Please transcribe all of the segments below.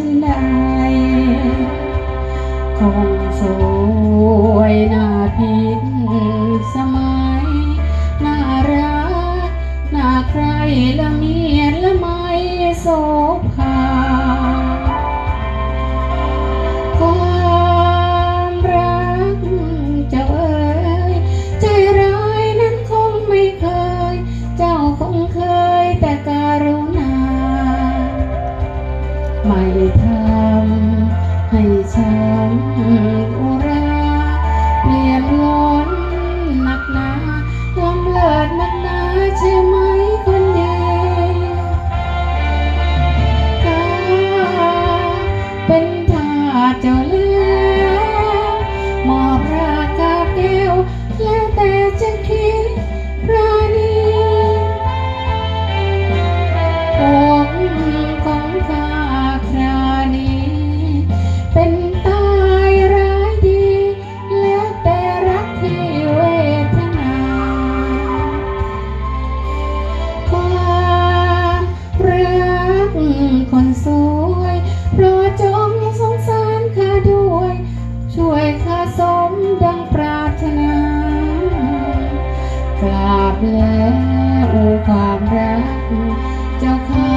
ฉันได้คงสวย my. กราบแล้วความรักเจ้าค่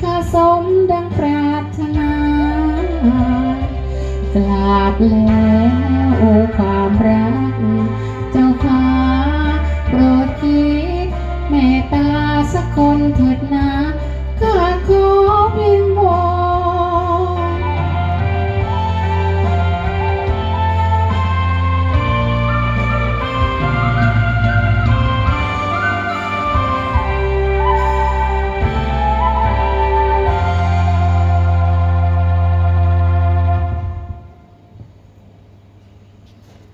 ข้าสมดังปรารถนากลาดแล้วความรัก